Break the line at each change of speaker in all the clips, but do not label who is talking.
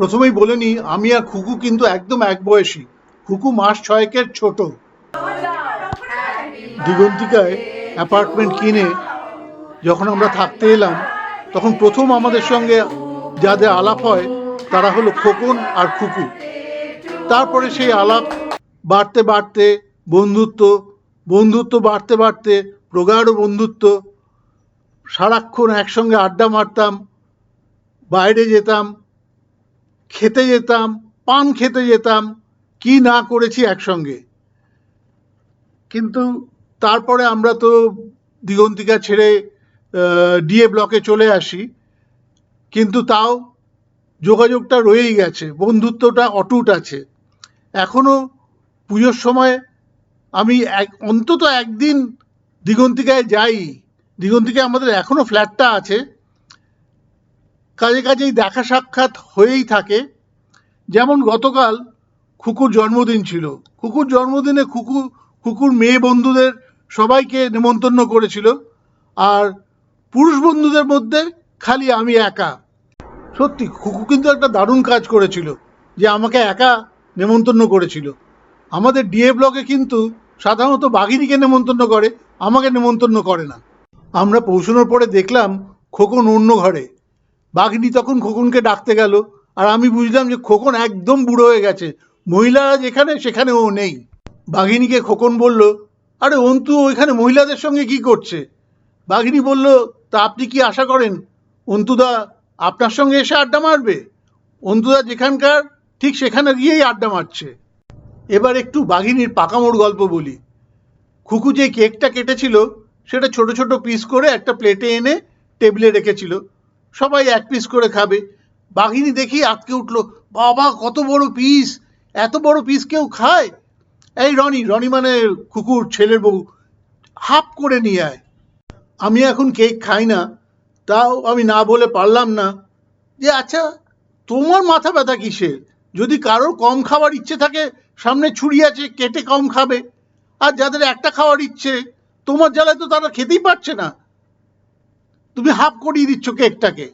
প্রথমেই বলে নিই আমি আর খুকু কিন্তু একদম এক বয়সী খুকু মাস ছয়েকের ছোট। দিগন্তিকায় অ্যাপার্টমেন্ট কিনে যখন আমরা থাকতে এলাম, তখন প্রথম আমাদের সঙ্গে যাদের আলাপ হয়, তারা হলো খোকন আর খুকু। তারপরে সেই আলাপ বাড়তে বাড়তে বন্ধুত্ব বন্ধুত্ব বাড়তে বাড়তে প্রগাঢ় বন্ধুত্ব, সারাক্ষণ একসঙ্গে আড্ডা মারতাম, বাইরে যেতাম খেতে যেতাম, পান খেতে যেতাম, কি না করেছি একসঙ্গে। কিন্তু তারপরে আমরা তো দিগন্তিকা ছেড়ে ডিএ ব্লকে চলে আসি। কিন্তু তাও যোগাযোগটা রয়েই গেছে, বন্ধুত্বটা অটুট আছে। এখনও পুজোর সময় আমি এক, অন্তত একদিন দিগন্তিকায় যাই। দিগন্তিকায় আমাদের এখনও ফ্ল্যাটটা আছে। কাজে কাজেই দেখা সাক্ষাৎ হয়েই থাকে। যেমন গতকাল খুকুর জন্মদিন ছিল। খুকুর জন্মদিনে খুকু, খুকুর মেয়ে বন্ধুদের সবাইকে নেমন্তন্ন করেছিল। আর পুরুষ বন্ধুদের মধ্যে খালি আমি একা। সত্যি, খুকু কিন্তু একটা দারুণ কাজ করেছিল যে আমাকে একা নেমন্তন্ন করেছিল। আমাদের ডিএ ব্লকে কিন্তু সাধারণত বাঘিনীকে নেমন্তন্ন করে, আমাকে নেমন্তন্ন করে না। আমরা পৌঁছানোর পরে দেখলাম খোকন অন্য ঘরে। বাঘিনী তখন খোকনকে ডাকতে গেল, আর আমি বুঝলাম যে খোকন একদম বুড়ো হয়ে গেছে, মহিলারা যেখানে সেখানে ও নেই। বাঘিনীকে খোকন বলল, আরে অন্তু, ওইখানে মহিলাদের সঙ্গে কি করছে? বাঘিনী বলল, তা আপনি কি আশা করেন? অন্তুদা আপনার সঙ্গে এসে আড্ডা মারবে? অন্তুদা যেখানকার, ঠিক সেখানে গিয়েই আড্ডা মারছে। এবার একটু বাঘিনীর পাকামোড় গল্প বলি। খুকু যে কেকটা কেটেছিল, সেটা ছোট ছোট পিস করে একটা প্লেটে এনে টেবিলে রেখেছিল। সবাই এক পিস করে খাবে। বাঘিনী দেখি আটকে উঠল, বাবা, কত বড় পিস এত বড় পিস কেউ খায়? এই রনি রনি মানে কুকুর, ছেলের বউ। হাফ করে নিয়ে আয়। আমি এখন কেক খাই না, তাও আমি না বলে পারলাম না। যে আচ্ছা তোমার মাথা ব্যথা কিসের? যদি কারোর কম খাওয়ার ইচ্ছে থাকে, সামনে ছুরি আছে, কেটে কম খাবে। আর যাদের একটা খাওয়ার ইচ্ছে, তোমার জ্বালায় তো তারা খেতেই পারছে না। তুমি হাফ করিয়ে দিচ্ছ কেকটাকে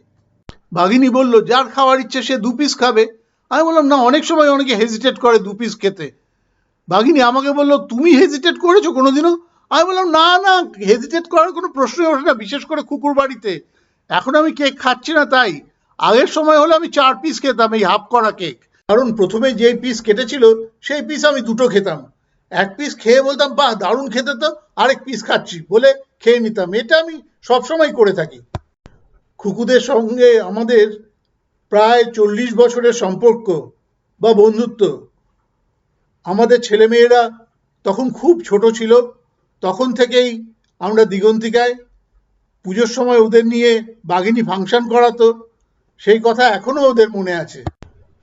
বাঘিনী বলল, যার খাওয়ার ইচ্ছে সে দু পিস খাবে। আমি বললাম, না, অনেক সময় অনেকে হেজিটেট করে দু পিস খেতে। বাঘিনী আমাকে বলল, তুমি হেজিটেট করেছ কোনোদিনও? আমি বললাম, না না হেজিটেট করার কোনো প্রশ্নই ওঠে না, বিশেষ করে কুকুর বাড়িতে। এখন আমি কেক খাচ্ছি না তাই। আগের সময় হলে আমি চার পিস খেতাম এই হাফ করা কেক কারণ প্রথমে যে পিস কেটেছিল, সেই পিস আমি দুটো খেতাম। এক পিস খেয়ে বলতাম, বাহ, দারুণ খেতে তো, আরেক পিস খাচ্ছি। বলে খেয়ে নিতাম। এটা আমি সবসময় করে থাকি। খুকুদের সঙ্গে আমাদের প্রায় চল্লিশ বছরের সম্পর্ক বা বন্ধুত্ব। আমাদের ছেলেমেয়েরা তখন খুব ছোট ছিল। তখন থেকেই আমরা দিগন্তিকায় পুজোর সময় ওদের নিয়ে বাঘিনী ফাংশন করাতো। সেই কথা এখনও ওদের মনে আছে।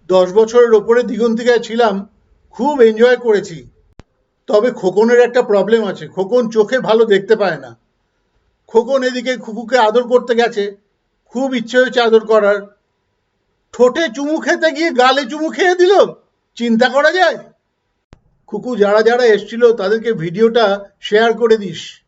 দশ বছরের ওপরে দিগন্তিকায় ছিলাম, খুব এনজয় করেছি। তবে খোকনের একটা প্রবলেম আছে। খোকন চোখে ভালো দেখতে পায় না। খোকন এদিকে খুকুকে আদর করতে গেছে। খুব ইচ্ছে হয়েছে আদর করার। ঠোঁটে চুমু খেতে গিয়ে গালে চুমু খেয়ে দিল। চিন্তা করা যায়? খুকু যারা যারা এসছিল, তাদেরকে ভিডিওটা শেয়ার করে দিস।